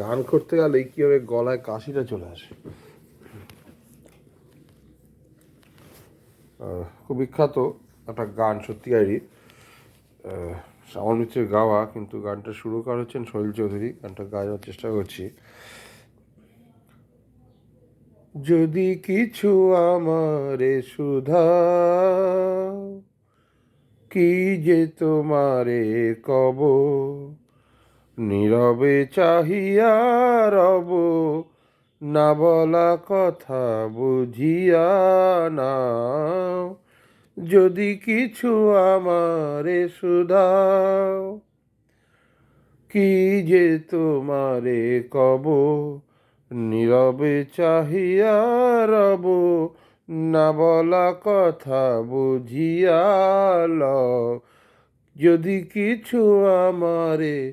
গান করতে গেলে কীভাবে গলায় কাশিটা চলে আসে? খুব বিখ্যাত একটা গান সত্যিকারই শ্যামল মিত্রের গাওয়া, কিন্তু গানটা শুরু করা হচ্ছেন শৈল চৌধুরী, গানটা গাওয়ার চেষ্টা করছি। যদি কিছু আমারে সুধা, কি যে তোমারে কব? নীরবে চাহিয়া রব, না বলা কথা বুঝিয়া না যদি কিছু আমারে সুধাও কি যে তোমারে কব? নীরবে চাহিয়া রব, না বলা কথা বুঝিয়া লও। যদি কিছু আমারে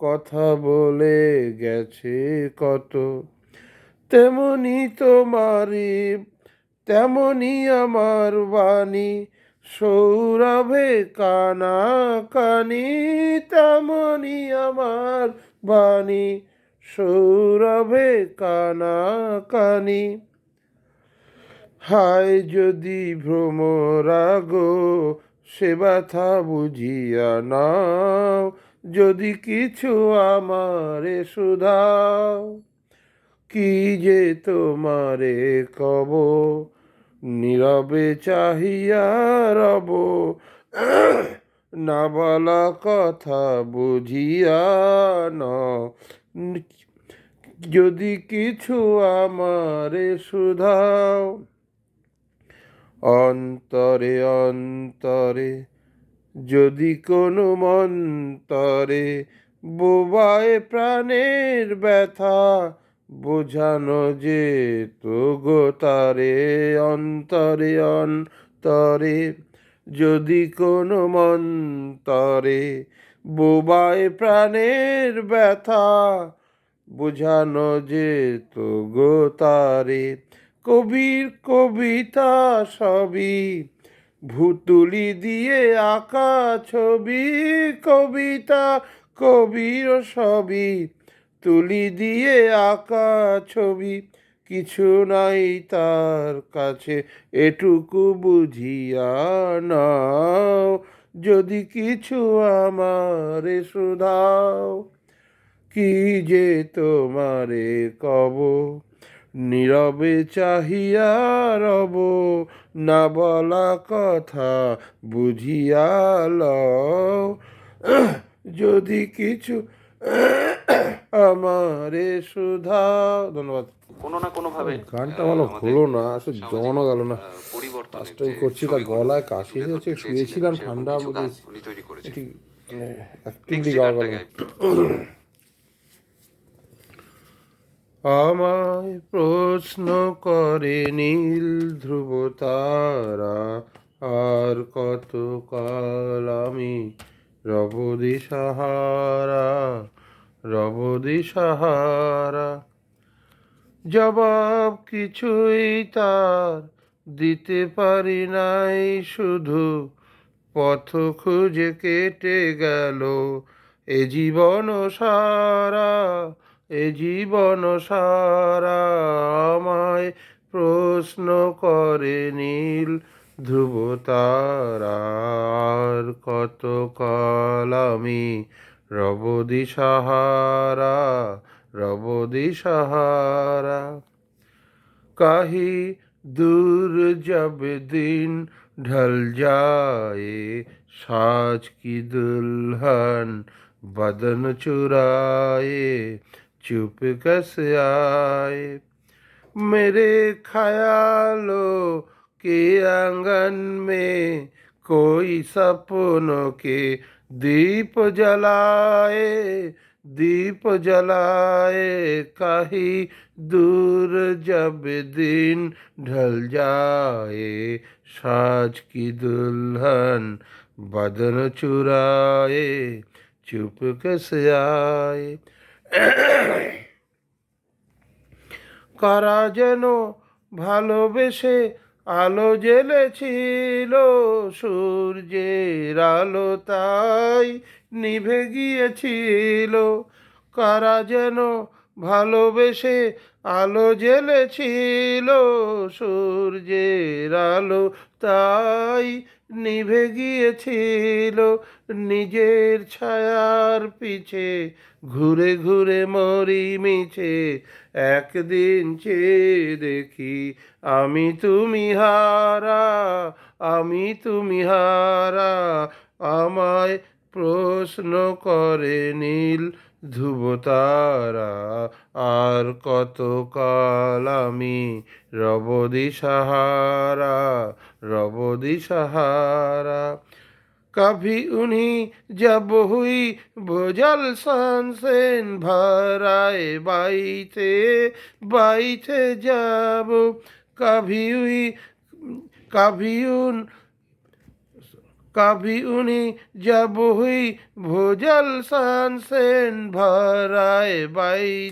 কথা বলে গেছে কত? তেমনি তোমারি তেমনি আমার বাণী, সৌরভে কানা কানি, তেমনি আমার বাণী, সৌরভে কানা কানি। হায় যদি ভ্রমরাগ, সে ব্যথা বুঝিয়া নাও যদি কিছু আমারে সুধাও কি যে তোমারে কব? নীরবে চাহিয়া রব, না বলা কথা বুঝিয়া ন। যদি কিছু আমারে সুধাও অন্তরে অন্তরে যদি কোনো মন্তরে বোবায় প্রাণের ব্যথা, বোঝানো যে তো তারে অন্তরে অন্তরে। যদি কোনো মন্তরে বোবায় প্রাণের ব্যথা, বোঝানো যে তো গো তারে। কবির কবিতা সবই ভুতুলি দিয়ে আঁকা ছবি, কবিতা, কবির সবই তুলি দিয়ে আঁকা ছবি, কিছু নাই তার কাছে, এটুকু বুঝিয়া নাও। যদি কিছু আমারে শুধাও কি যে তোমারে কব? নীরবে চাহিয়া রব না বলা কথা বুঝিয়া লও। যদি কিছু আমারে সুধা ধন্যবাদ। কোনো না কোনো ভাবে গানটা ভালো হলো না আসলে জমানো গেল না। পরিবর্তন করছি তার গলায় কাশি হয়েছে শুয়েছিলাম ঠান্ডা করেছেন। গাওয়া গেল। আমায় প্রশ্ন করে নীল ধ্রুব তারা আর কত কাল আমি রবদি সাহারা রবদি সাহারা জবাব কিছুই তার দিতে পারি নাই, শুধু পথ খুঁজে কেটে গেল এ জীবন সারা। এ জীবন সারা আমায় প্রশ্ন করে নীল ধ্রুব তার কত কাল আমি রব সাহারা রব সাহারা। কাহি দূর যাবে দিন ঢল যায়, সাজ কি দুলহন বদন চুরায়ে चुप कैसे आए। मेरे ख्यालों के आँगन में कोई सपनों के दीप जलाए दीप जलाए कहीं दूर जब दिन ढल जाए साज की दुल्हन बदन चुराए, चुप कैसे आए। কারা যেন ভালোবেসে আলো জ্বেলেছিল সূর্যের আলো তাই নিভে গিয়েছিল। কারা যেন ভালোবেসে আলো জ্বেলেছিল সূর্যের আলো তাই নিভে গিয়েছিল নিজের ছায়ার পিছে। ঘুরে ঘুরে মরি মিছে, একদিন চেয়ে দেখি আমি তুমি হারা, আমি তুমি হারা, আমায় প্রশ্ন করে নীল ধ্রুবতারা আর কত কাল আমি রবদি সাহারা রবদি সাহারা কাভি উনি যাব হুই ভোজাল সানসেন ভারায় বাইতে বাইতে যাব। কাভি উই কাভি উন कभी उन्हीं जब हुई भोजल सनसेन भराए बाई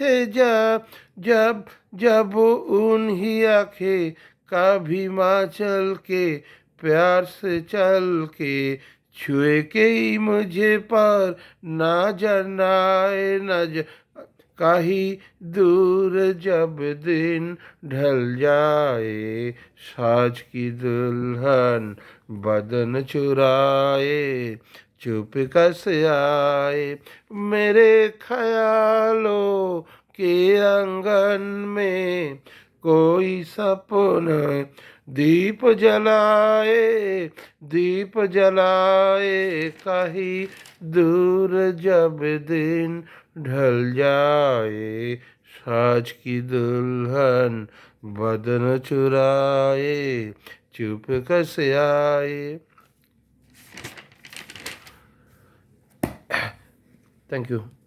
थे जब जब जब उन्हीं आखे कभी माँ चल के प्यार से चल के छुए के मुझे पर, ना जनाए, न कहीं दूर जब दिन ढल जाए, साज की दुल्हन बदन चुराए, चुप कैसे आए। मेरे ख्यालों के आँगन में कोई सपना दीप जलाए दीप जलाए, कहीं दूर जब दिन ढल जाए, साज की दुल्हन बदन चुराए, चुप कैसे आए। Thank you